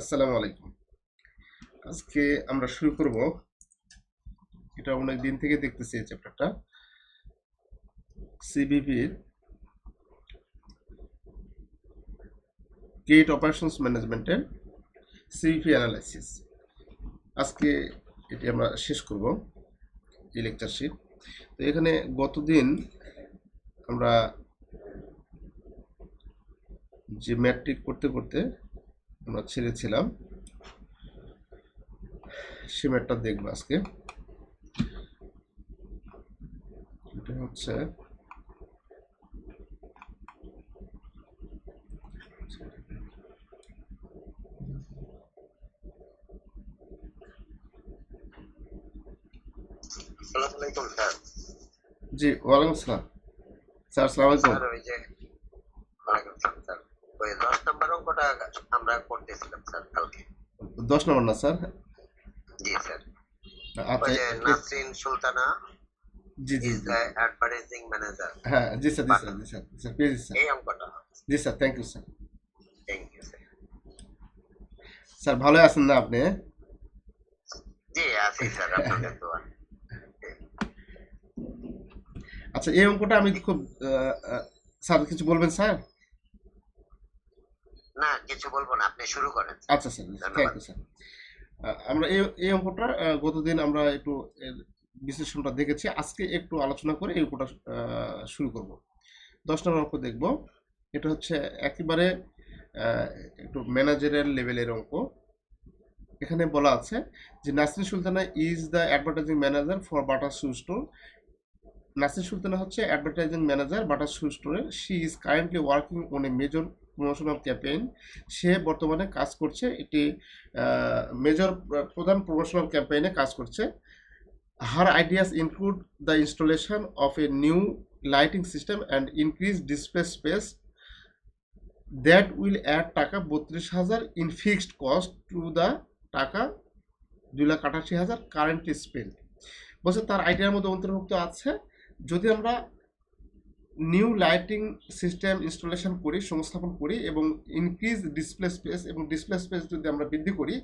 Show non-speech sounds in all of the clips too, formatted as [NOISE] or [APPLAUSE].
আসসালামু আলাইকুম। আজকে আমরা শুরু করব। এটা অনেক দিন থেকে দেখতেছি এই চ্যাপ্টারটা। সিবিপির গেট অপারেশনস ম্যানেজমেন্টের সিবিপি অ্যানালাইসিস আজকে এটি আমরা শেষ করব এই লেকচার শিট তো এখানে গতদিন আমরা যে ম্যাট্রিক করতে করতে আমরা ছেড়েছিলাম। সে ম্যাটটা দেখব আজকে। এটা হচ্ছে জি ওয়ালাইকুম আসসালাম স্যার আসসালামু আলাইকুম। ওই দশ নম্বর অঙ্কটা আমরা করতেছিলাম স্যার কালকে। দশ নম্বর না স্যার? জি স্যার। আচ্ছা নাসরিন সুলতানা জি জি অ্যাডভার্টাইজিং ম্যানেজার হ্যাঁ জি স্যার জি স্যার জি স্যার জি স্যার পেয়েছি স্যার। এই অঙ্কটা। জি sir thank you sir. Thank you sir sir ভালো আছেন না আপনি? জি আছি স্যার আপনাদের দোয়া। আচ্ছা এই অঙ্কটা আমি খুব স্যার কিছু বলবেন স্যার? না কিছু বলব না আপনি শুরু করেন। আচ্ছা স্যার থ্যাংক ইউ স্যার। আমরা এই এই অঙ্কটা গতদিন আমরা একটু বিশ্লেষণটা দেখেছি। আজকে একটু আলোচনা করে এই অঙ্কটা শুরু করব। দশ নম্বর অঙ্ক দেখব। এটা হচ্ছে একেবারে একটু ম্যানেজারের লেভেলের অঙ্ক। এখানে বলা আছে যে Nasrin Sultana is the advertising manager for butter shoe store Nasrin Sultana হচ্ছে অ্যাডভার্টাইজিং ম্যানেজার বাটার শু স্টোরে she is currently working on a major promotional campaign. সে বর্তমানে কাজ করছে একটি মেজর প্রধান প্রমোশনাল ক্যাম্পেইনে কাজ করছে। Her ideas include the installation of a new lighting system and increase display space that will add taka বত্রিশ হাজার in fixed cost to the taka দুই লাখ আটাশি হাজার কারেন্টলি স্পেন্ড বলছে তার আইডিয়ার মধ্যে অন্তর্ভুক্ত আছে, যদি আমরা নিউ লাইটিং সিস্টেম ইনস্টলেশন করি, সংস্থাপন করি এবং ইনক্রিজ ডিসপ্লে স্পেস এবং ডিসপ্লে স্পেস যদি আমরা বৃদ্ধি করি,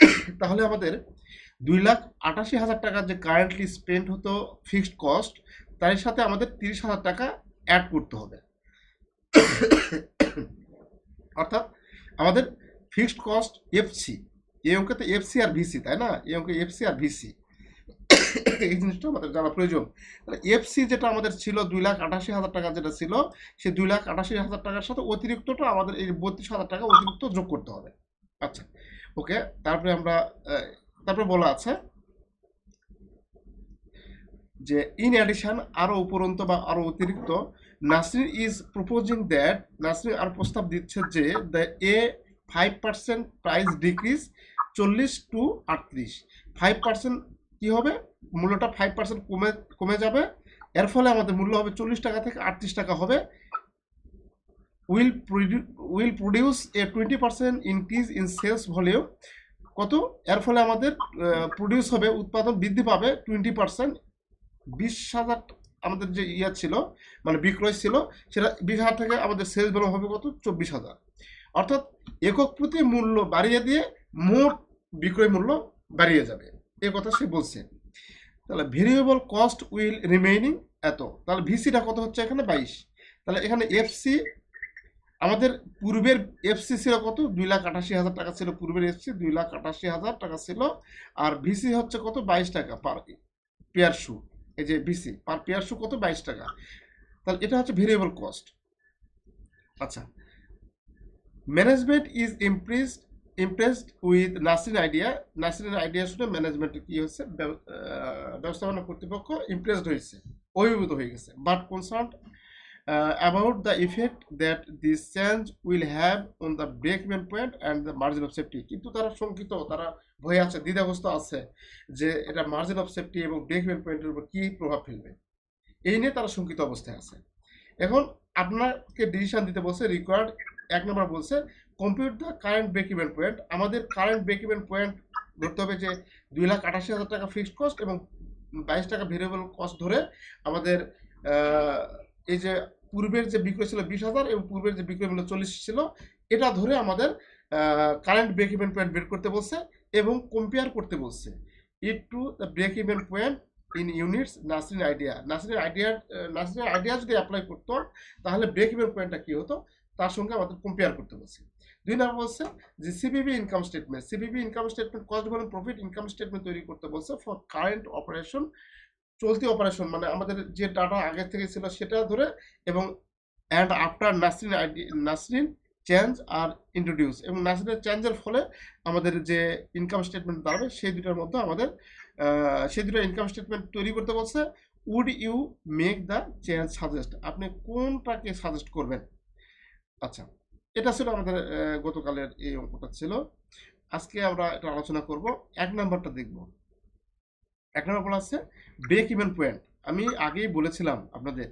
[COUGHS] তাহলে আমাদের দুই লাখ আটাশি হাজার টাকা যে কারেন্টলি স্পেন্ড হতো ফিক্সড কস্ট তার সাথে আমাদের তিরিশ হাজার টাকা অ্যাড করতে হবে। [COUGHS] অর্থাৎ আমাদের ফিক্সড কস্ট এফসি এই অঙ্কে তো এফসি আর ভিসি তাই না? এই অঙ্কে এফসি আর ভিসি এই জিনিসটা আমাদের জানা প্রয়োজন এফসি যেটা আমাদের ছিল দুই লাখ আটাশি হাজার টাকা যেটা ছিল, সেই দুই লাখ আটাশি হাজার টাকার সাথে অতিরিক্তটা আমাদের এই বত্রিশ হাজার টাকা অতিরিক্ত যোগ করতে হবে। আচ্ছা ওকে, তারপরে আমরা তারপরে বলা আছে যে ইন অ্যাডিশন আরও উপরন্ত বা আরও অতিরিক্ত, Nasrin is proposing that Nasrin আর প্রস্তাব দিচ্ছে যে the a five percent price decrease চল্লিশ টু আটত্রিশ। ফাইভ পার্সেন্ট কী হবে? মূল্যটা ফাইভ পার্সেন্ট কমে কমে যাবে। এর ফলে আমাদের মূল্য হবে চল্লিশ টাকা থেকে আটত্রিশ টাকা হবে। Will প্রডিউ will produce a twenty percent increase in sales volume কত? এর ফলে আমাদের প্রডিউস হবে, উৎপাদন বৃদ্ধি পাবে টোয়েন্টি পার্সেন্ট বিশ হাজার আমাদের যে ইয়া ছিল মানে বিক্রয় ছিল, সেটা বিশ হাজার থেকে আমাদের সেলস ভ্যালু হবে কত? চব্বিশ হাজার। অর্থাৎ একক প্রতি মূল্য বাড়িয়ে দিয়ে মোট বিক্রয় মূল্য বাড়িয়ে যাবে। এ কথা সে বলছে। তাহলে ভেরিয়েবল কস্ট উইল রিমেইনিং এত। তাহলে ভিসিটা কত হচ্ছে এখানে? বাইশ। তাহলে এখানে এফসি আমাদের পূর্বের এফসি ছিল কত? দুই লাখ আটাশি হাজার টাকা ছিল পূর্বের এফসি দুই লাখ আটাশি হাজার টাকা ছিল। আর ভিসি হচ্ছে কত? বাইশ টাকা পার পেয়ার শু এই যে ভিসি পার পেয়ার শু কত? বাইশ টাকা। তাহলে এটা হচ্ছে ভেরিয়েবল কস্ট আচ্ছা। Management is impressed impressed with Nasrin idea Nasrin idea শুনে ম্যানেজমেন্ট কি আহ, ব্যবস্থাপনা কর্তৃপক্ষ ইমপ্রেসড হয়েছে অভিভূত হয়ে গেছে। But concern about the effect that this change will have on the break even point and the margin of safety কিন্তু তারা শঙ্কিত তারা ভয়ে আছে দ্বিধাগ্রস্ত আছে যে এটা মার্জিন অফ সেফটি এবং ব্রেক ইভেন পয়েন্টের উপর কী প্রভাব ফেলবে। এই নিয়ে তারা শঙ্কিত অবস্থায় আছে। এখন আপনাকে ডিসিশন দিতে বলছে রিকোয়ার্ড এক নম্বর বলছে compute the current break even point আমাদের কারেন্ট ব্রেক ইভেন পয়েন্ট ধরতে হবে যে দুই লাখ আটাশি হাজার টাকা ফিক্সড কস্ট এবং বাইশ টাকা ভেরিয়েবল কস্ট ধরে আমাদের এই যে পূর্বের যে বিক্রয় ছিল বিশ হাজার এবং পূর্বের যে বিক্রয় মূল্য চল্লিশ ছিল, এটা ধরে আমাদের কারেন্ট ব্রেক ইভেন পয়েন্ট বের করতে বলছে এবং কম্পেয়ার করতে বলছে। It to the break even point in units Nasrin idea Nasrin idea Nasrin idea যদি অ্যাপ্লাই করতো, তাহলে ব্রেক ইভেন পয়েন্টটা কী হতো? তার সঙ্গে আমাদের কম্পেয়ার করতে বলছে। দুই নম্বর বলছে যে CVP income statement CVP income statement cost value profit income statement তৈরি করতে বলছে ফর কারেন্ট অপারেশন চলতি অপারেশন মানে আমাদের যে ডাটা আগে থেকে ছিল সেটা ধরে এবং and after Nasrin idea Nasrin change R introduce এবং নাসরিনের চেঞ্জের ফলে আমাদের যে ইনকাম স্টেটমেন্ট দাঁড়াবে সেই দুটার মধ্যে আমাদের সেই দুটো ইনকাম স্টেটমেন্ট তৈরি করতে বলছে would you make the change suggest আপনি কোনটাকে সাজেস্ট করবেন? আচ্ছা। এটা ছিল আমাদের গতকালের এই অঙ্কটা ছিল। আজকে আমরা এটা আলোচনা করব। এক নাম্বারটা দেখব। এক নম্বর বলা আছে ব্রেক ইভেন পয়েন্ট আমি আগেই বলেছিলাম আপনাদের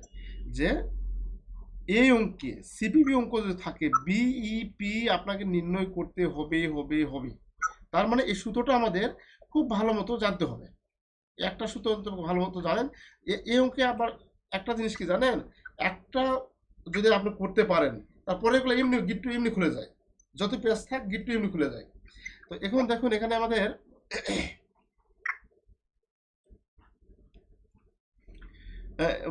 যে এই অঙ্কে সিপিবি অঙ্ক যদি থাকে বিইপি আপনাকে নির্ণয় করতে হবে হবে হবে। তার মানে এই সূত্রটা আমাদের খুব ভালো মতো জানতে হবে। একটা সূত্র ভালো মতো জানেন। এই অঙ্কে আবার একটা জিনিস কি জানেন? একটা যদি আপনি করতে পারেন তারপরে এগুলো এমনি গিট্টু এমনি খুলে যায়। যত পেজ থাক গিট্টু এমনি খুলে যায়। তো এখন দেখুন, এখানে আমাদের [COUGHS]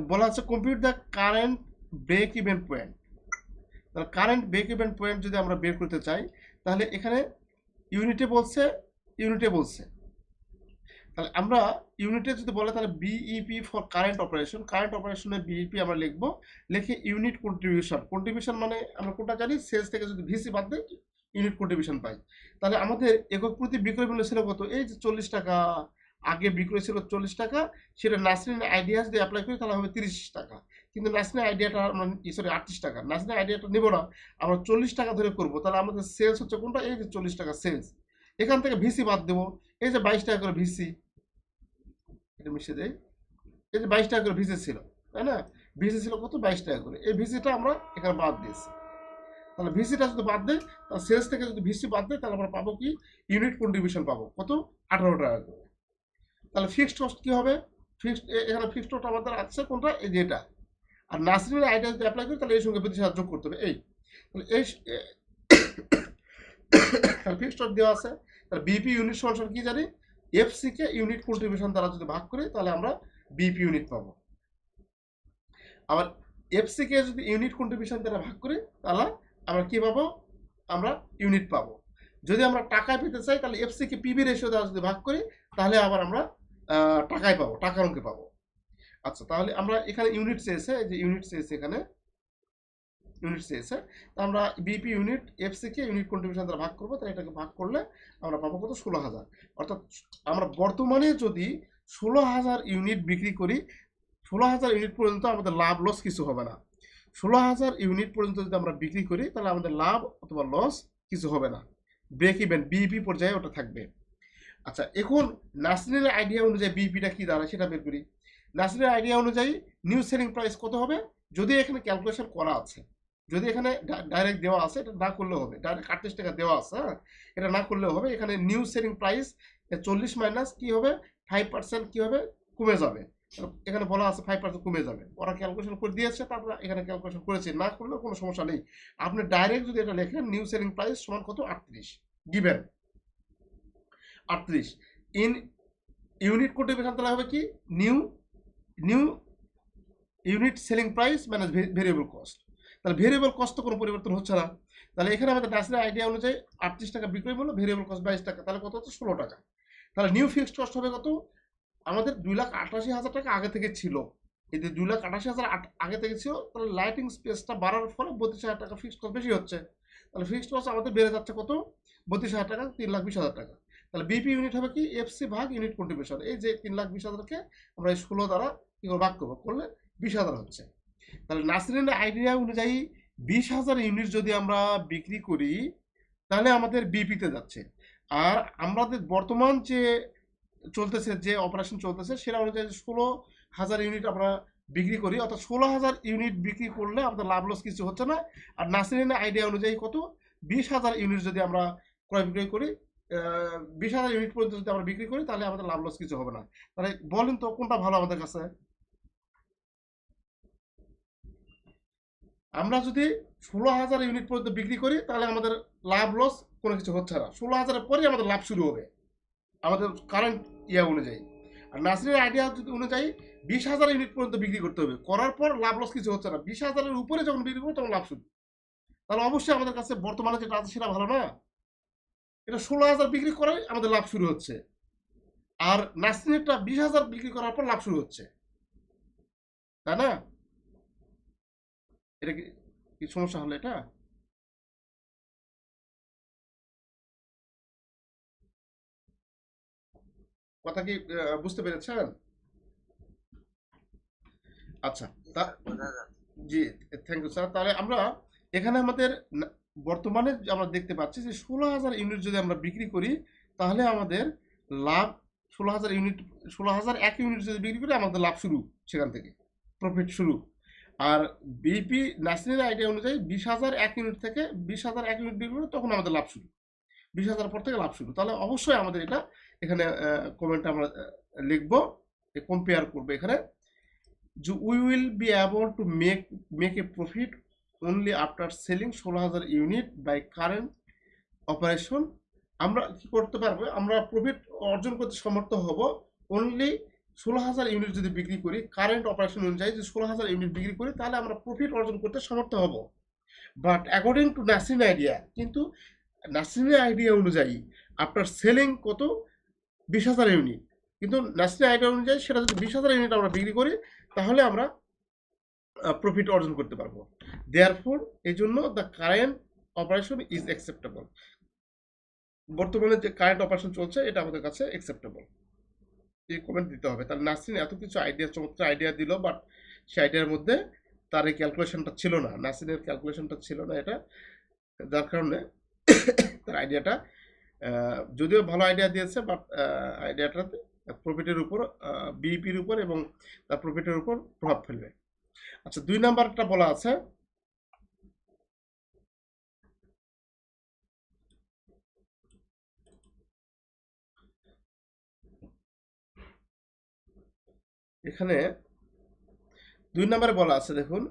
বলা আছে compute the current break even point তাহলে কারেন্ট ব্রেক ইভেন পয়েন্ট যদি আমরা বের করতে চাই, তাহলে এখানে ইউনিটে বলছে ইউনিটে বলছে তাহলে আমরা ইউনিটে যদি বলে তাহলে BEP for current operation current অপারেশনে বিইপি আমরা লিখব, লিখে ইউনিট কন্ট্রিবিউশন কন্ট্রিবিউশন মানে আমরা কোনটা জানি? সেলস থেকে যদি ভিসি বাদ দেয় ইউনিট কন্ট্রিবিউশন পাই। তাহলে আমাদের একক প্রতি বিক্রয় মূল্য ছিল কত? এই যে চল্লিশ টাকা, আগে বিক্রয় ছিল চল্লিশ টাকা, সেটা নাসরিন আইডিয়াস দিয়ে অ্যাপ্লাই করি তাহলে হবে তিরিশ টাকা। কিন্তু নাসরিন আইডিয়াটা আমরা সরি আটত্রিশ টাকা। নাসরিন আইডিয়াটা নেব না, আমরা চল্লিশ টাকা ধরে করব। তাহলে আমাদের সেলস হচ্ছে কোনটা? এই যে চল্লিশ টাকা সেলস এখান থেকে ভিসি বাদ দেবো। এই যে বাইশ টাকা করে ভিসি এটা মিশিয়ে দেয়। এই যে বাইশ টাকা করে ভিসি ছিল, তাই না? ভিসি ছিল কত? বাইশ টাকা করে। এই ভিসিটা আমরা এখানে বাদ দিয়েছি। তাহলে ভিসিটা যদি বাদ দেয়, তাহলে সেলস থেকে যদি ভিসি বাদ দেয়, তাহলে আমরা পাবো কি? ইউনিট কন্ট্রিবিউশন পাবো। কত? আঠারো টাকা করে। তাহলে ফিক্সড কস্ট কী হবে? ফিক্সড এখানে ফিক্সড কস্ট আমাদের আছে কোনটা? এই যে এটা। আর নার্সারির আইডিয়া যদি অ্যাপ্লাই করি, তাহলে এই সঙ্গে প্রতি সাহায্য করতে হবে। এই, তাহলে এই [COUGHS] তাহলে ফিক্সড কস্ট দেওয়া আছে। তাহলে বিপি ইউনিট সমান কি জানি? এফসি কে ইউনিট কন্ট্রিবিউশন দ্বারা যদি ভাগ করি, তাহলে আমরা বিপি ইউনিট পাবো। আবার এফসি কে যদি ইউনিট কন্ট্রিবিউশন দ্বারা ভাগ করি, তাহলে আমরা কি পাবো? আমরা ইউনিট পাবো। যদি আমরা টাকায় পেতে চাই, তাহলে এফসি কে পিবি রেশিও দ্বারা যদি ভাগ করি, তাহলে আবার আমরা টাকায় পাবো, টাকার অঙ্কে পাবো। আচ্ছা তাহলে আমরা এখানে ইউনিট চেয়েছে যে ইউনিট চেয়েছে এখানে ইউনিট চেয়েছে তা আমরা বিপি ইউনিট এফসি কে ইউনিট কন্ট্রিবিউশন দ্বারা ভাগ করব, তাহলে এটাকে ভাগ করলে আমরা পাবো কত? ষোলো হাজার। অর্থাৎ আমরা বর্তমানে যদি ষোলো হাজার ইউনিট বিক্রি করি, ষোলো হাজার ইউনিট পর্যন্ত আমাদের লাভ লস কিছু হবে না। ষোলো হাজার ইউনিট পর্যন্ত যদি আমরা বিক্রি করি, তাহলে আমাদের লাভ অথবা লস কিছু হবে না। ব্রেক ইভেন বিপি পর্যায়ে ওটা থাকবে। আচ্ছা এখন নাসরিনের আইডিয়া অনুযায়ী বিপিটা কি দাঁড়ায় সেটা বের করি। নাসরিনের আইডিয়া অনুযায়ী নিউ সেলিং প্রাইস কত হবে? যদি এখানে ক্যালকুলেশন করা আছে যদি এখানে ডাইরেক্ট দেওয়া আছে, এটা না করলেও হবে। ডাইরেক্ট আটত্রিশ টাকা দেওয়া আছে হ্যাঁ? এটা না করলেও হবে। এখানে নিউ সেলিং প্রাইস চল্লিশ মাইনাস কি হবে? ফাইভ পার্সেন্ট কি হবে? কমে যাবে। এখানে বলা আছে ফাইভ পার্সেন্ট কমে যাবে। ওরা ক্যালকুলেশন করে দিয়েছে তারপর এখানে ক্যালকুলেশন করেছে। না করলেও কোনো সমস্যা নেই। আপনি ডাইরেক্ট যদি এটা লেখেন নিউ সেলিং প্রাইস সমান কত? আটত্রিশ। গিভেন আটত্রিশ। ইন ইউনিট কন্ট্রিবিউশন তাহলে হবে কি? New new unit selling price minus variable cost তাহলে ভেরিয়েবল কস্ট কোনো পরিবর্তন হচ্ছে না। তাহলে এখানে আমাদের ডাসের আইডিয়া অনুযায়ী আটত্রিশ টাকা বিক্রয় মূল্য ভেরিয়েবল কস্ট বাইশ টাকা, তাহলে কত হচ্ছে? ষোলো টাকা। তাহলে নিউ ফিক্সড কস্ট হবে কত? আমাদের দুই লাখ আটাশি হাজার টাকা আগে থেকে ছিল। এই যে দুই লাখ আটাশি হাজার আগে থেকে ছিল, তাহলে লাইটিং স্পেসটা বাড়ার ফলে বত্রিশ হাজার টাকা ফিক্সড কস্ট বেশি হচ্ছে। তাহলে ফিক্সড কস্ট আমাদের বেড়ে যাচ্ছে কত? বত্রিশ হাজার টাকা, তিন লাখ বিশ হাজার টাকা। তাহলে বিপি ইউনিট হবে কি? এফসি ভাগ ইউনিট কন্ট্রিবিউশন এই যে তিন লাখ বিশ হাজারকে আমরা এই ষোলো দ্বারা কি ভাগ করব। করলে বিশ হাজার হচ্ছে। তাহলে নাসরিনের আইডিয়া অনুযায়ী বিশ হাজার ইউনিট যদি আমরা বিক্রি করি, তাহলে আমাদের বিপিতে যাচ্ছে। আর আমাদের বর্তমান যে চলতেছে, যে অপারেশন চলতেছে, সেটা অনুযায়ী ষোলো হাজার ইউনিট আমরা বিক্রি করি। অর্থাৎ ষোলো হাজার ইউনিট বিক্রি করলে আমাদের লাভ লস কিছু হচ্ছে না। আর নাসরিনের আইডিয়া অনুযায়ী কত? বিশ হাজার ইউনিট যদি আমরা ক্রয় বিক্রয় করি বিশ হাজার ইউনিট পর্যন্ত যদি আমরা বিক্রি করি, তাহলে আমাদের লাভ লস কিছু হবে না। তাহলে বলেন তো কোনটা ভালো আমাদের কাছে? আমরা যদি ষোলো হাজার ইউনিট পর্যন্ত বিক্রি করি, তাহলে আমাদের লাভ লস কোনো কিছু হচ্ছে না। ষোলো হাজারের পরেই আমাদের লাভ শুরু হবে, আমাদের কারেন্ট ইয়া অনুযায়ী। আর নাসরিনের আইডিয়া অনুযায়ী, বিশ হাজার ইউনিট পর্যন্ত বিক্রি করতে হবে। করার পর লাভ লস কিছু হচ্ছে না। বিশ হাজারের উপরে যখন বিক্রি করব, তখন লাভ শুরু। তাহলে অবশ্যই আমাদের কাছে বর্তমানে যেটা আছে সেটা ভালো না? এটা ষোলো হাজার বিক্রি করাই আমাদের লাভ শুরু হচ্ছে। আর নাসরিনেরটা বিশ হাজার বিক্রি করার পর লাভ শুরু হচ্ছে। তাই না? এটা কি সমস্যা হলো এটা? কথা কি বুঝতে পেরেছেন? আচ্ছা জি থ্যাংক ইউ স্যার তাহলে আমরা এখানে আমাদের বর্তমানে আমরা দেখতে পাচ্ছি যে ষোলো হাজার ইউনিট যদি আমরা বিক্রি করি তাহলে আমাদের লাভ ষোলো হাজার ইউনিট ষোলো হাজার এক ইউনিট যদি বিক্রি করি আমাদের লাভ শুরু সেখান থেকে। প্রফিট শুরু। আর বিপি ন্যাশনাল আইডিয়া অনুযায়ী বিশ হাজার এক ইউনিট থেকে বিশ হাজার এক ইউনিট বিক্রি করি তখন আমাদের লাভ শুরু। বিশ হাজার পর থেকে লাভ শুরু। তাহলে অবশ্যই আমাদের এটা এখানে কমেন্ট আমরা লিখব কম্পেয়ার করব এখানে। যে we will be able to make make a profit only after selling ষোলো হাজার ইউনিট বাই কারেন্ট অপারেশন আমরা কি করতে পারব? আমরা প্রফিট অর্জন করতে সমর্থ হব অনলি ষোলো হাজার ইউনিট যদি বিক্রি করি কারেন্ট অপারেশন অনুযায়ী যদি ষোলো হাজার ইউনিট বিক্রি করি, তাহলে আমরা প্রফিট অর্জন করতে সমর্থ হব। But according to Nasin idea কিন্তু নাসিন আইডিয়া অনুযায়ী আফটার সেলিং কত? বিশ হাজার ইউনিট কিন্তু ন্যাশনাল আইডিয়া অনুযায়ী সেটা যদি বিশ হাজার ইউনিট আমরা বিক্রি করি, তাহলে আমরা প্রফিট অর্জন করতে পারব। দেয়ার ফোর এই জন্য the current operation is acceptable বর্তমানে যে কারেন্ট অপারেশন চলছে, এটা আমাদের কাছে অ্যাকসেপ্টেবল কমেন্ট দিতে হবে। তাহলে নাসরিন এত কিছু আইডিয়া চমৎকার আইডিয়া দিল বাট সেই আইডিয়ার মধ্যে তার এই ক্যালকুলেশনটা ছিল না। নাসরিনের ক্যালকুলেশনটা ছিল না এটা। যার কারণে তার আইডিয়াটা যদিও ভালো আইডিয়া দিয়েছে বাট আইডিয়াটাতে প্রফিটের উপর বিইপির উপর এবং তার প্রফিটের উপর প্রভাব ফেলবে। আচ্ছা দুই নাম্বারটা বলা আছে। এখানে দুই নম্বরে বলা আছে, দেখুন।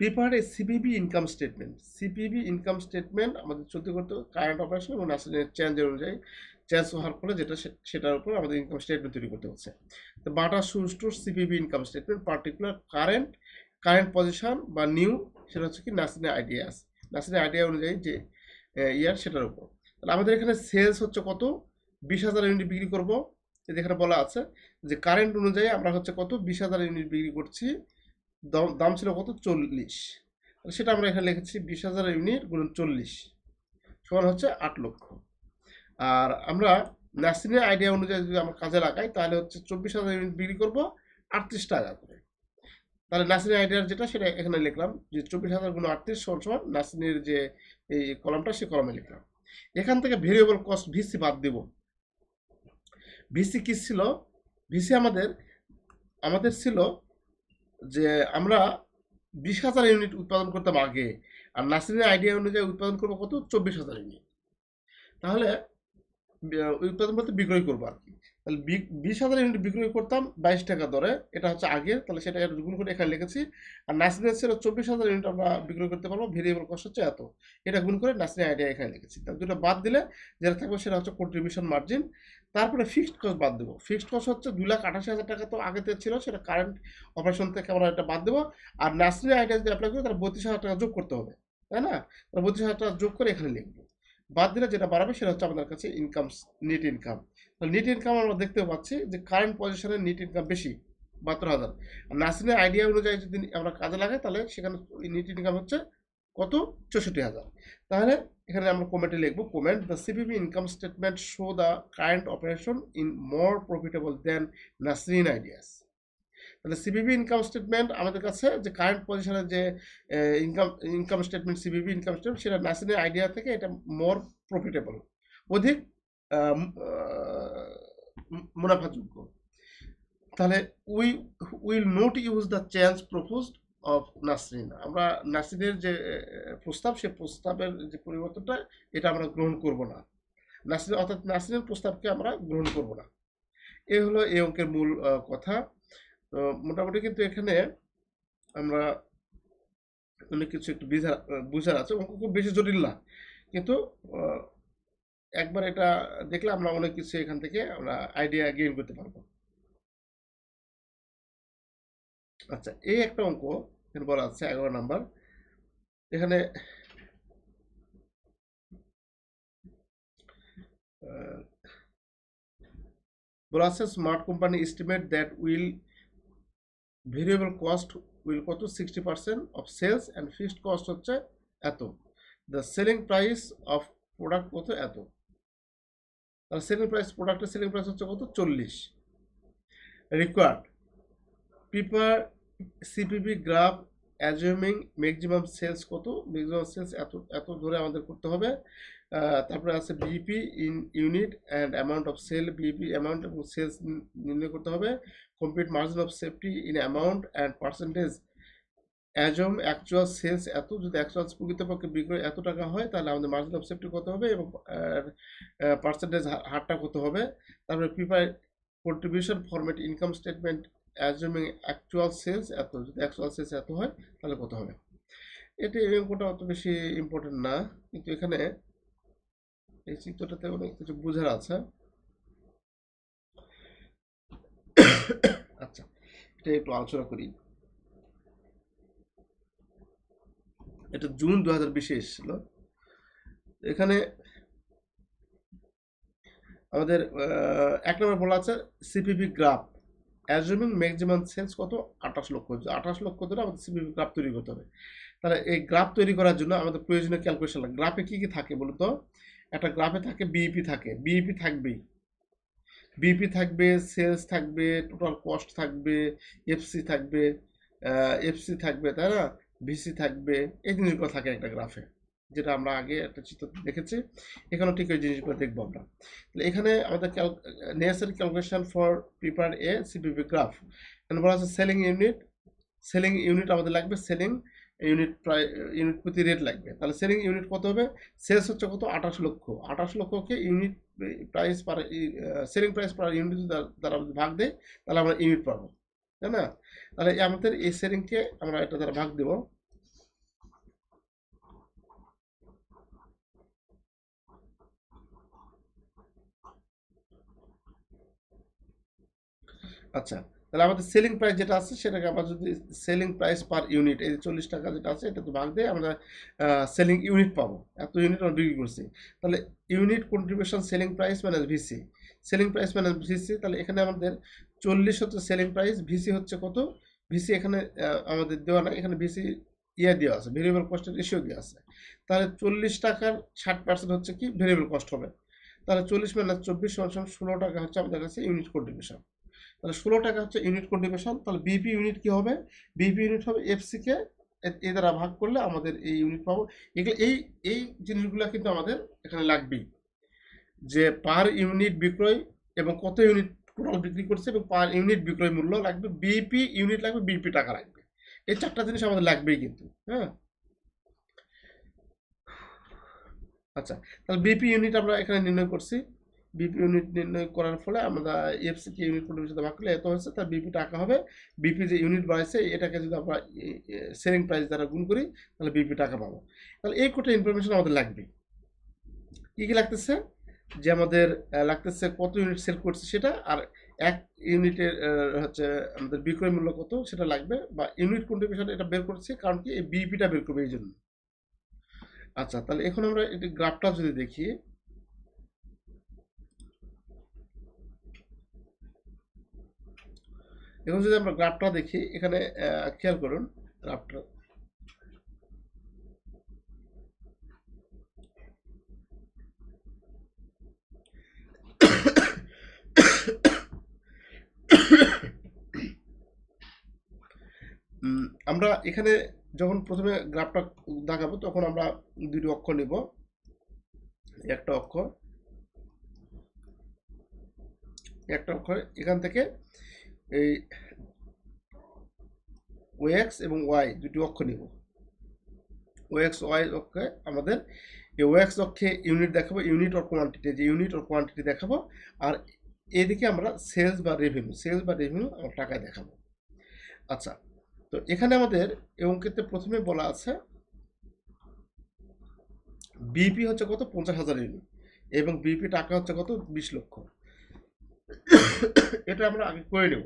Prepare a CVP income statement. CVP income statement আমাদের চলতে করতে কারেন্ট অপারেশন এবং ন্যাশনাল চেঞ্জের অনুযায়ী চেঞ্জ হওয়ার ফলে যেটা সেটার উপর আমাদের ইনকাম স্টেটমেন্ট তৈরি করতে হচ্ছে। তো বাটা to CVP income statement particular current current position বা নিউ সেটা হচ্ছে কি ন্যাশনাল আইডিয়াস। ন্যাশনাল আইডিয়া অনুযায়ী যে ইয়ার সেটার উপর। তাহলে আমাদের এখানে সেলস হচ্ছে কত? বিশ হাজার ইউনিট বিক্রি করব। এই যে এখানে বলা আছে যে কারেন্ট অনুযায়ী আমরা হচ্ছে কত? বিশ হাজার ইউনিট বিক্রি করছি। দাম দাম ছিল কত? চল্লিশ। সেটা আমরা এখানে লিখেছি বিশ হাজার ইউনিট গুণন চল্লিশ সমান হচ্ছে আট লক্ষ। আর আমরা ন্যাশনাল আইডিয়া অনুযায়ী যদি আমরা কাজে লাগাই, তাহলে হচ্ছে চব্বিশ হাজার ইউনিট বিক্রি করব আটত্রিশ টাকা করে। তাহলে নাসিনের আইডিয়ার যেটা, সেটা এখানে লিখলাম যে চব্বিশ হাজার গুণ আটত্রিশ সমান সমান নাসিনের যে এই কলমটা সেই কলমে লিখলাম। এখান থেকে ভেরিয়েবল কস্ট ভিসি বাদ দেব। ভিসি কি ছিল? ভিসি আমাদের আমাদের ছিল যে আমরা বিশ হাজার ইউনিট উৎপাদন করতাম আগে, আর নাসিনের আইডিয়া অনুযায়ী উৎপাদন করব কত? চব্বিশ হাজার ইউনিট তাহলে উৎপাদন বলতে বিক্রয় করব আর কি। তাহলে বিশ হাজার ইউনিট বিক্রয় করতাম বাইশ টাকা দরে। এটা হচ্ছে আগের, তাহলে সেটা গুণ করে এখানে লিখেছি। আর নাসিনের ছিল চব্বিশ হাজার ইউনিট আমরা বিক্রয় করতে পারব ভেরিয়েবল কস্ট হচ্ছে এত। এটা গুণ করে নাসিনের আইডিয়া এখানে লিখেছি। তার দুটো বাদ দিলে যেটা থাকবে সেটা হচ্ছে কন্ট্রিবিউশন মার্জিন তারপরে ফিক্সড কস্ট বাদ দেবো। ফিক্সড কস্ট হচ্ছে দুই লাখ আঠাশি হাজার টাকা তো আগেতে ছিল, সেটা কারেন্ট অপারেশন থেকে আমরা এটা বাদ দেবো। আর নাসিনের আইডিয়া যদি অ্যাপ্লাই করি, তাহলে বত্রিশ হাজার টাকা যোগ করতে হবে। তাই না? বত্রিশ হাজার টাকা যোগ করে এখানে লিখব। বাদ দিলে যেটা বাড়াবে সেটা হচ্ছে আমাদের কাছে income net income net income আমরা দেখতে পাচ্ছি যে কারেন্ট পজিশনের নেট ইনকাম বেশি, বাহাত্তর হাজার। আর নাসিনের আইডিয়া অনুযায়ী যদি আমরা কাজে লাগাই, তাহলে সেখানে নেট ইনকাম হচ্ছে কত? চৌষট্টি হাজার। তাহলে এখানে আমরা কমেন্টে লিখব comment the CPP income statement show the current operation in more profitable then Nasrin ideas তাহলে সিপিপি ইনকাম স্টেটমেন্ট আমাদের কাছে যে কারেন্ট পজিশনের যে income income statement CVP income statement সেটা নাসরিনের আইডিয়া থেকে এটা মোর প্রফিটেবল অধিক মুনাফাযোগ্য। তাহলে we will not use the change proposed of Nasrin আমরা নাসরিনের যে প্রস্তাব সেই প্রস্তাবের যে পরিবর্তনটা, এটা আমরা গ্রহণ করব না। নাসরিন অর্থাৎ নাসরিনের প্রস্তাবকে আমরা গ্রহণ করব না। এ হলো এই অঙ্কের মূল কথা। মোটামুটি কিন্তু এখানে আমরা অনেক কিছু একটু বুঝার বুঝার আছে। অঙ্ক খুব বেশি জটিল না। কিন্তু একবার এটা দেখলে আমরা অনেক কিছু এখান থেকে আমরা আইডিয়া গেইন করতে পারব। আচ্ছা এই একটা অঙ্ক এখানে বলা আছে, এগারো নাম্বার। এখানে বলা আছে smart company estimate that will variable cost will কত? Sixty percent of sales and fixed cost হচ্ছে এত। The selling price of product কত? এত। তাহলে সেলিং প্রাইস প্রোডাক্টের সেলিং প্রাইস হচ্ছে কত? চল্লিশ। Required prepare CVP graph assuming maximum sales কত? ম্যাক্সিমাম সেলস এত এত ধরে আমাদের করতে হবে। তারপরে আছে BP in unit and amount of sale BP amount এবং সেলস নির্ণয় করতে হবে। Complete margin of safety in amount and percentage assume actual sales এত, যদি অ্যাকচুয়াল প্রকৃতপক্ষে বিক্রয় এত টাকা হয়, তাহলে আমাদের মার্জিন অফ সেফটি কত হবে এবং পার্সেন্টেজ হারটা কত হবে। তারপরে prepare contribution format income statement assuming actual sales এত, যদি অ্যাকচুয়াল সেলস এত হয়, তাহলে কত হবে। এটি এই অঙ্কটা অত বেশি ইম্পর্টেন্ট না, কিন্তু এখানে এই চিত্রটাতে অনেক কিছু বোঝার আছে। আচ্ছা এটা একটু আলোচনা করি। এটা জুন দু হাজার বিশে এসেছিল। এখানে আমাদের এক নম্বর বলা আছে CVP graph assuming maximum sales কত? আঠাশ লক্ষ। আঠাশ লক্ষ ধরে আমাদের সিপিপি গ্রাফ তৈরি করতে হবে। তাহলে এই গ্রাফ তৈরি করার জন্য আমাদের প্রয়োজনীয় ক্যালকুলেশন লাগে। গ্রাফে কী কী থাকে বলতো একটা গ্রাফে থাকে বিইপি থাকে। বিইপি থাকবেই। বিইপি থাকবে সেলস থাকবে টোটাল কস্ট থাকবে এফসি থাকবে এফসি থাকবে, তাই না? ভিসি থাকবে, এই জিনিসগুলো থাকে একটা গ্রাফে, যেটা আমরা আগে একটা চিত্র দেখেছি। এখানেও ঠিক ওই জিনিসগুলো দেখব আমরা। এখানে আমাদের necessary calculation for prepare a CVP graph. এখানে বলা আছে সেলিং ইউনিট সেলিং ইউনিট আমাদের লাগবে, সেলিং ইউনিট প্রায়, ইউনিট প্রতি রেট লাগবে। তাহলে সেলিং ইউনিট কত হবে? সেলস হচ্ছে কত? আঠাশ লক্ষ। আঠাশ লক্ষকে unit price per selling price per unit দ্বারা ভাগ দেয়, তাহলে আমরা ইউনিট পাবো। তাই না? তাহলে আমাদের এই সেলিংকে আমরা এটা দ্বারা ভাগ দেব। আচ্ছা তাহলে আমাদের সেলিং প্রাইস যেটা আছে সেটাকে আমরা যদি সেলিং প্রাইস পার ইউনিট এই চল্লিশ টাকা যেটা আছে এটা তো ভাগ দিয়ে আমরা সেলিং ইউনিট পাবো। এত ইউনিট আমরা বিক্রি করছি। তাহলে ইউনিট কন্ট্রিবিউশন সেলিং প্রাইস মানে ভিসি সেলিং প্রাইস মানে ভিসি তাহলে এখানে আমাদের চল্লিশ হচ্ছে সেলিং প্রাইস ভিসি হচ্ছে কত? ভিসি এখানে আমাদের দেওয়া না এখানে ভিসি ইয়ে দেওয়া আছে ভেরিয়েবল কস্টের রেশিও দেওয়া আছে। তাহলে চল্লিশ টাকার ষাট পার্সেন্ট হচ্ছে কি? ভেরিয়েবল কস্ট হবে। তাহলে চল্লিশ মাইনাস চব্বিশ সমান ষোলো টাকা হচ্ছে আমাদের কাছে ইউনিট কন্ট্রিবিউশন তাহলে ষোলো টাকা হচ্ছে ইউনিট কন্ট্রিবিউশন তাহলে বিপি ইউনিট কি হবে? বিপি ইউনিট হবে এফসি কে এ- এ দ্বারা ভাগ করলে আমাদের এই ইউনিট পাবো। এগুলো, এই এই জিনিসগুলো কিন্তু আমাদের এখানে লাগবেই। যে পার ইউনিট বিক্রয় এবং কত ইউনিট টোটাল বিক্রি করছে এবং পার ইউনিট বিক্রয় মূল্য লাগবে বিপি ইউনিট লাগবে বিপি টাকা লাগবে। এই চারটা জিনিস আমাদের লাগবেই কিন্তু হ্যাঁ? আচ্ছা তাহলে বিপি ইউনিট আমরা এখানে নির্ণয় করছি। বিপি ইউনিট নির্ণয় করার ফলে আমরা এফসি কে ইউনিট ভাগ করলে এত হচ্ছে তার বিপি টাকা হবে। বিপি যে ইউনিট বাড়াইছে, এটাকে যদি আমরা সেলিং প্রাইস দ্বারা গুণ করি, তাহলে বিপি টাকা পাবো। তাহলে এই কোটা ইনফরমেশন আমাদের লাগবে কী কী লাগতেছে? যে আমাদের লাগতেছে কত ইউনিট সেল করছে সেটা, আর এক ইউনিটের হচ্ছে আমাদের বিক্রয় মূল্য কত সেটা লাগবে, বা ইউনিট কন্ট্রিবিউশন এটা বের করছি, কারণ কি এই বিপিটা বের করবে এই জন্য। আচ্ছা তাহলে এখন আমরা এটি গ্রাফটা যদি দেখি। এখন যদি আমরা গ্রাফটা দেখি, এখানে খেয়াল করুন, গ্রাফটা আমরা এখানে যখন প্রথমে গ্রাফটা দেখাবো, তখন আমরা দুটি অক্ষর নিব। একটা অক্ষর একটা অক্ষর এখান থেকে এই ওএক্স এবং ওয়াই দুটি অক্ষর নিব। ওএক্স ওয়াই অক্ষে আমাদের এই ওএক্স অক্ষে ইউনিট দেখাবো ইউনিট অর কোয়ান্টিটি যে ইউনিট অর কোয়ান্টিটি দেখাবো, আর এদিকে আমরা সেলস বা রেভিনিউ সেলস বা রেভিনিউ আমরা টাকায় দেখাবো। আচ্ছা তো এখানে আমাদের এই ক্ষেত্রে প্রথমে বলা আছে বিপি হচ্ছে কত? পঞ্চাশ হাজার ইউনিট এবং বিপি টাকা হচ্ছে কত? বিশ লক্ষ। এটা আমরা আগে করে নেব।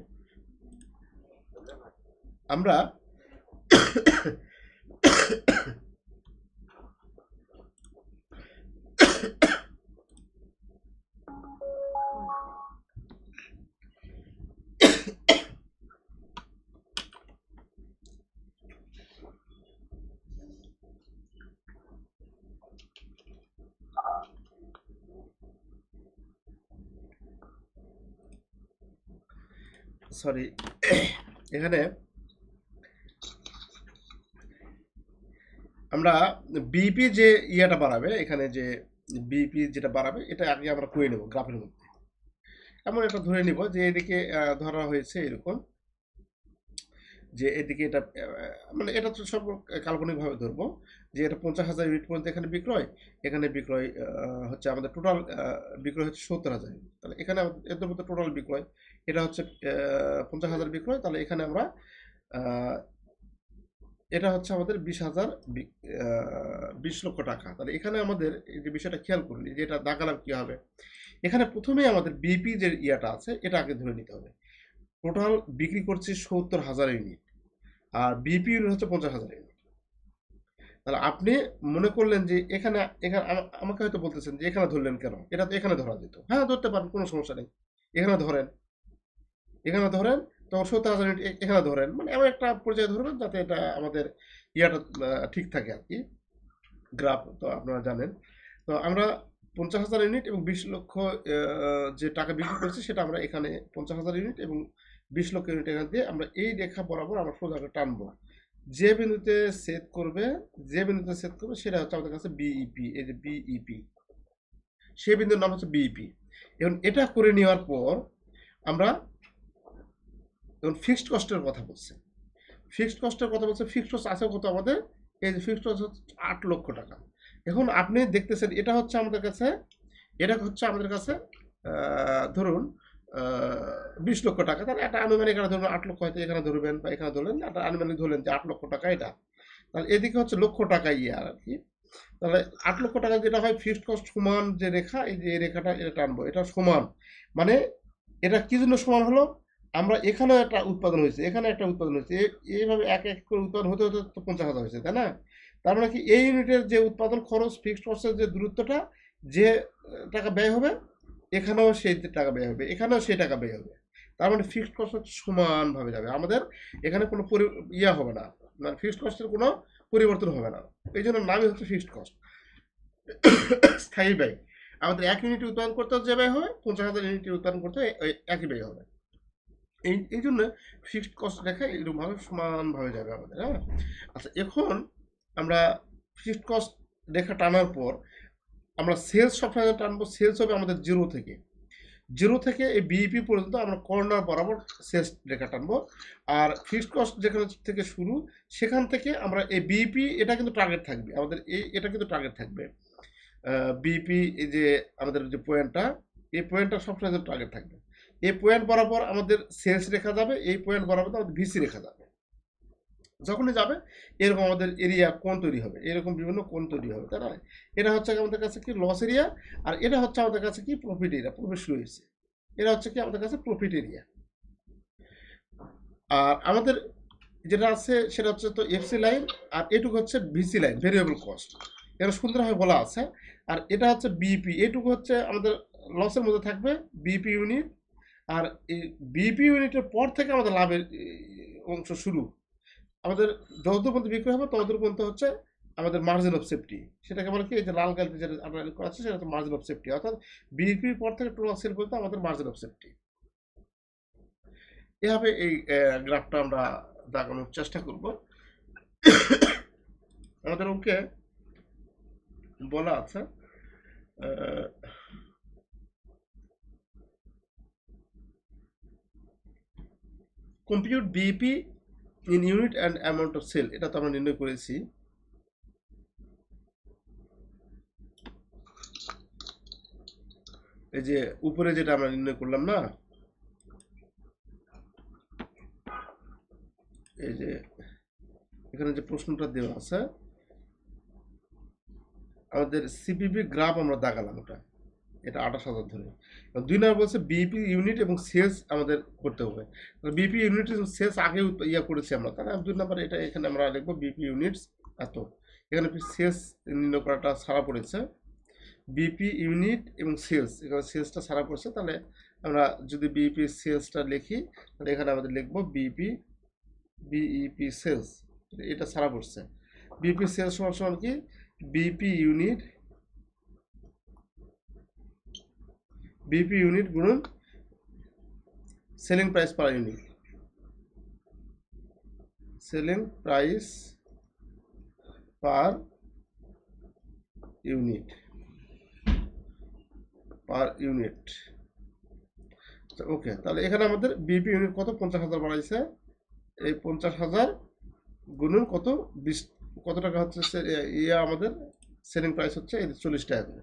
আমরা সরি। এখানে আমরা বিপি যে ইয়েটা বাড়াবে এখানে যে বিপি যেটা বাড়াবে এটা আগে আমরা করে নেব গ্রাফের মধ্যে। এমন এটা ধরে নিব যে এদিকে ধরা হয়েছে এরকম যে এদিকে এটা মানে এটা তো সব কাল্পনিকভাবে ধরবো যে এটা পঞ্চাশ হাজার ইউনিট পর্যন্ত এখানে বিক্রয় এখানে বিক্রয় হচ্ছে আমাদের টোটাল বিক্রয় হচ্ছে সত্তর হাজার। তাহলে এখানে এর মধ্যে টোটাল বিক্রয় এটা হচ্ছে পঞ্চাশ হাজার বিক্রয়, তাহলে এখানে আমরা এটা হচ্ছে আমাদের বিশ হাজার বিশ লক্ষ টাকা। তাহলে এখানে আমাদের যে বিষয়টা খেয়াল করুন যে এটা দাগালাম কি হবে? এখানে প্রথমেই আমাদের বিপি যে ইয়াটা আছে, এটা আগে ধরে নিতে হবে। টোটাল বিক্রি করছি সত্তর হাজার ইউনিট আর বিপি ইউনিট হচ্ছে পঞ্চাশ হাজার ইউনিট তাহলে আপনি মনে করলেন যে এখানে এখানে আমাকে হয়তো বলতেছেন যে এখানে ধরলেন কেন? এটা তো এখানে ধরা যেত। হ্যাঁ ধরতে পারেন, কোনো সমস্যা নেই। এখানে ধরেন। এখানে ধরেন তখন সত্তর হাজার ইউনিট এখানে ধরেন মানে এমন একটা পর্যায়ে ধরবেন যাতে এটা আমাদের ইয়াটা ঠিক থাকে আর কি। গ্রাফ তো আপনারা জানেন। তো আমরা পঞ্চাশ হাজার ইউনিট এবং বিশ লক্ষ যে টাকা বিক্রি করছি সেটা আমরা এখানে পঞ্চাশ হাজার ইউনিট এবং বিশ লক্ষ ইউনিট এখানে দিয়ে আমরা এই রেখা বরাবর আমরা সোজা করে টানবো। যে বিন্দুতে সেট করবে, যে বিন্দুতে সেট করবে সেটা হচ্ছে আমাদের কাছে বিইপি এই যে বিইপি সে বিন্দুর নাম হচ্ছে বিইপি এখন এটা করে নেওয়ার পর আমরা এখন ফিক্সড কস্টের কথা বলছে। ফিক্সড কস্টের কথা বলছে ফিক্সড কস্ট আছে কত আমাদের? এই যে ফিক্সড কস্ট হচ্ছে আট লক্ষ টাকা। এখন আপনি দেখতেছেন, এটা হচ্ছে আমাদের কাছে, এটা হচ্ছে আমাদের কাছে ধরুন বিশ লক্ষ টাকা। তাহলে একটা আনুমানিক এখানে ধরুন আট লক্ষ হয়তো এখানে ধরবেন বা এখানে ধরলেন, একটা আনুমানিক ধরলেন যে আট লক্ষ টাকা এটা। তাহলে এদিকে হচ্ছে লক্ষ টাকা ইয়ে আর কি। তাহলে আট লক্ষ টাকা যেটা হয় ফিক্সড কস্ট সমান যে রেখা, এই যে রেখাটা এটা টানবো, এটা সমান। মানে এটা কি জন্য সমান হলো? আমরা এখানেও একটা উৎপাদন হয়েছে, এখানে একটা উৎপাদন হয়েছে এইভাবে এক এক করে উৎপাদন হতে হতে তো পঞ্চাশ হাজার হয়েছে, তাই না? তার মানে কি এই ইউনিটের যে উৎপাদন খরচ ফিক্সড কস্টের যে দূরত্বটা, যে টাকা ব্যয় হবে, এখানেও সেই টাকা ব্যয় হবে, এখানেও সেই টাকা ব্যয় হবে। তার মানে ফিক্সড কস্ট সমানভাবে যাবে, আমাদের এখানে কোনো ইয়া হবে না মানে ফিক্সড কস্টের কোনো পরিবর্তন হবে না, এই জন্য নামই হচ্ছে ফিক্সড কস্ট স্থায়ী ব্যয়, আমাদের এক ইউনিট উৎপাদন করতে যে ব্যয় হবে, পঞ্চাশ হাজার ইউনিট উৎপাদন করতে একই ব্যয় হবে। এই এই জন্য ফিক্সড কস্ট রেখা এরকমভাবে সমানভাবে যাবে আমাদের হ্যাঁ? আচ্ছা এখন আমরা ফিক্সড কস্ট রেখা টানার পর আমরা সেলস সবসময় টানবো সেলস হবে আমাদের জিরো থেকে। জিরো থেকে এই বিইপি পর্যন্ত আমরা কর্নার বরাবর সেলস রেখা টানবো। আর ফিক্সড কস্ট যেখানে থেকে শুরু, সেখান থেকে আমরা এই বিইপি এটা কিন্তু টার্গেট থাকবে। আমাদের এই এটা কিন্তু টার্গেট থাকবে। বিইপি এই যে আমাদের যে পয়েন্টটা এই পয়েন্টটা সবসময় টার্গেট থাকবে। এই পয়েন্ট বরাবর আমাদের সেলস রেখা যাবে, এই পয়েন্ট বরাবর আমাদের ভিসি রেখা যাবে। যখনই যাবে, এরকম আমাদের এরিয়া কোন তৈরি হবে, এরকম বিভিন্ন কোন তৈরি হবে, তাই না? এটা হচ্ছে আমাদের কাছে কি লস এরিয়া আর এটা হচ্ছে আমাদের কাছে কি প্রফিট এরিয়া প্রবেশ রয়েছে এটা হচ্ছে কি আমাদের কাছে প্রফিট এরিয়া আর আমাদের যেটা আছে, সেটা হচ্ছে তো এফসি লাইন আর এটুকু হচ্ছে ভিসি লাইন ভেরিয়েবল কস্ট এটা সুন্দরভাবে বলা আছে, আর এটা হচ্ছে বিপি এটুকু হচ্ছে আমাদের লসের মধ্যে থাকবে বিপি ইউনিট আর এই বিপি ইউনিটের পর থেকে আমাদের লাভের অংশ শুরু। আমাদের যতদূর পর্যন্ত বিক্রি হবে, ততদূর পর্যন্ত হচ্ছে আমাদের মার্জিন অফ সেফটি সেটাকে বলে কি যে লাল কালিতে যেটা আমরা করা আছে সেটা হচ্ছে মার্জিন অফ সেফটি অর্থাৎ বিপির পর থেকে টোটাল সেল পর্যন্ত আমাদের মার্জিন অফ সেফটি এভাবে এই গ্রাফটা আমরা দাগানোর চেষ্টা করব। আমাদের ওকে বলা আছে ah, compute in unit and amount of sale এটা তো আমরা নির্ণয় করেছি। এই যে উপরে যেটা আমরা নির্ণয় করলাম না? এই যে এখানে যে প্রশ্নটা দেওয়া আছে আমাদের সিপিপি গ্রাফ আমরা দাগালাম ওটা। এটা আঠাশ হাজার ধরে দুই নম্বর বলছে বিপি ইউনিট এবং সেলস আমাদের করতে হবে। বিপি ইউনিট সেলস আগে ইয়া করেছি আমরা। তাহলে দুই নম্বর এটা এখানে আমরা লিখব বিপি ইউনিটস এত। এখানে সেলস নির্ণয় করাটা ছাড়া পড়েছে। বিপি ইউনিট এবং সেলস এখানে সেলসটা ছাড়া পড়ছে। তাহলে আমরা যদি বিপি সেলসটা লিখি, তাহলে এখানে আমাদের লিখব বিপি বিইপি সেলস এটা ছাড়া পড়ছে। বিপি সেলস সমান সমান কি? বিপি ইউনিট বিপি ইউনিট গুণন selling price per unit selling price per unit per unit okay তাহলে এখানে আমাদের বিপি ইউনিট কত? পঞ্চাশ হাজার বাড়াইছে। এই পঞ্চাশ হাজার গুণন কত? বিশ, কত টাকা হচ্ছে? ইয়ে আমাদের সেলিং প্রাইস হচ্ছে, এই চল্লিশ টাকা করে।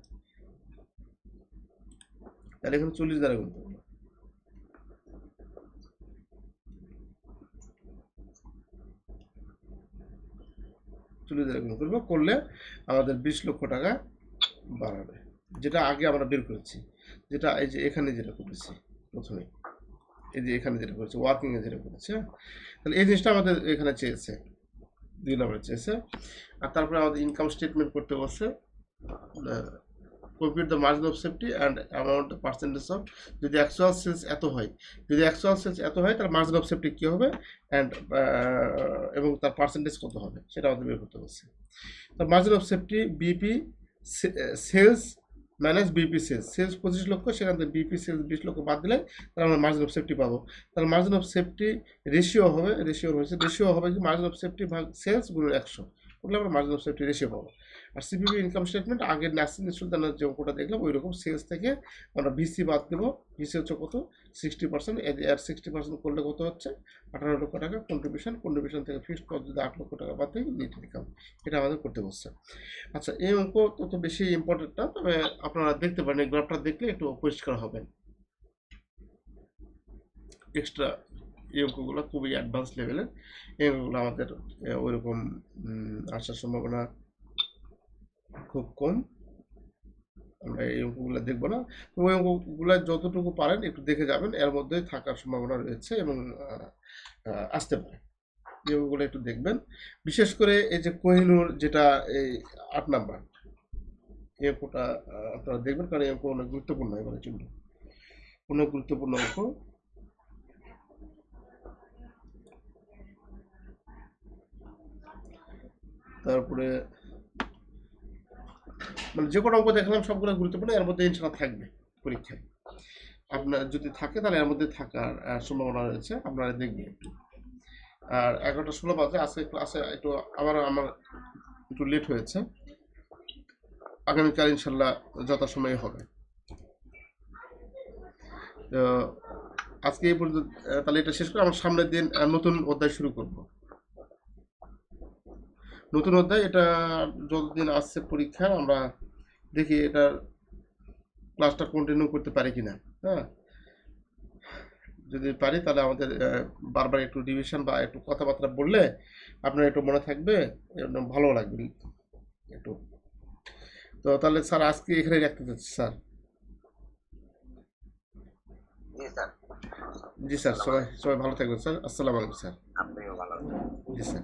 তাহলে এখানে চল্লিশ দ্বারা গুণ হবে চল্লিশ দ্বারা গুণ করব, করলে আমাদের বিশ লক্ষ টাকা বাড়াবে। যেটা আগে আমরা বের করেছি, যেটা এই যে এখানে যেটা করেছি প্রথমে, এই যে এখানে যেটা করেছে ওয়ার্কিং এ যেটা করেছে হ্যাঁ? তাহলে এই জিনিসটা আমাদের এখানে চেয়েছে, দুই নম্বরে চেয়েছে। আর তারপরে আমাদের ইনকাম স্টেটমেন্ট করতে বলছে compute the margin of safety and amount percentage of যদি অ্যাকচুয়াল সেলস এত হয়, যদি অ্যাকচুয়াল সেলস এত হয়, তাহলে মার্জিন অফ সেফটি কী হবে? অ্যান্ড এবং তার পার্সেন্টেজ কত হবে? সেটা আমাদের বের করতে বলছে। তো margin of safety BP sales minus BP sales sales পঁচিশ লক্ষ, সেখান থেকে বিপি সেলস বিশ লক্ষ বাদ দিলে তাহলে আমরা মার্জিন অফ সেফটি পাবো। তাহলে মার্জিন অফ সেফটি রেশিও হবে রেশিও হয়েছে রেশিও হবে কি মার্জিন অফ সেফটি ভাগ সেলস গুণ একশো। করলে আমরা মার্জিন অফ সেফটি রেশিও পাবো। আর সিপিপি ইনকাম স্টেটমেন্ট আগের ন্যাশনাল সুলতানের যে অঙ্কটা দেখলাম ওই রকম সেলস থেকে আমরা ভিসি বাদ দেবো। ভিসি হচ্ছে কত? সিক্সটি পার্সেন্ট এর সিক্সটি পার্সেন্ট করলে কত হচ্ছে? আঠারো লক্ষ টাকা কন্ট্রিবিউশন কন্ট্রিবিউশন থেকে ফিক্সড কত যদি আট লক্ষ টাকা বাদ দিই নিট ইনকাম এটা আমাদের করতে বসছে। আচ্ছা এই অঙ্ক তত বেশি ইম্পর্টেন্ট না, তবে আপনারা দেখতে পারেন, এই গ্রাফটা দেখলে একটু পরিষ্কার হবেন। এক্সট্রা এই অঙ্কগুলো খুবই অ্যাডভান্স লেভেলের এই অঙ্কগুলো আমাদের ওইরকম আসার সম্ভাবনা খুব কম। আমরা এই অঙ্কগুলো দেখব না। তো ওই অঙ্কগুলো যতটুকু পারেন একটু দেখে যাবেন। এর মধ্যে থাকার সম্ভাবনা রয়েছে এবং আসতে পারে। এই অঙ্কগুলো একটু দেখবেন। বিশেষ করে এই যে কোহিনুর যেটা এই আট নাম্বার, এই অঙ্কটা আপনারা দেখবেন কারণ এই অঙ্ক অনেক গুরুত্বপূর্ণ এবারের জন্য অনেক গুরুত্বপূর্ণ অঙ্ক। তারপরে মানে যে কোনো অঙ্ক দেখলাম, সবগুলো গুরুত্বপূর্ণ, এর মধ্যে ইনশাল্লাহ থাকবে পরীক্ষায় আপনার যদি থাকে, তাহলে এর মধ্যে থাকার সম্ভাবনা রয়েছে, আপনারা দেখবেন একটু। আর এগারোটা ষোলো বাজে, আজকে ক্লাসে একটু, আবার আমার একটু লেট হয়েছে। আগামীকাল ইনশাল্লাহ যথাসময়ে হবে। তো, আজকে এই পর্যন্ত তাহলে এটা শেষ করে আমার সামনের দিন নতুন অধ্যায় শুরু করব। নতুন অধ্যায়, এটা যতদিন আসছে পরীক্ষা আমরা দেখি এটা ক্লাসটা কন্টিনিউ করতে পারি কি না হ্যাঁ? যদি পারি তাহলে আমাদের বারবার একটু রিভিশন বা একটু কথাবার্তা বললে আপনার একটু মনে থাকবে ভালো লাগবে। একটু। তো তাহলে স্যার আজকে এখানে রাখতে চাচ্ছি স্যার। জি স্যার। সবাই সবাই ভালো থাকবেন স্যার। আসসালামু আলাইকুম স্যার। আপনিও ভালো আছেন জি স্যার।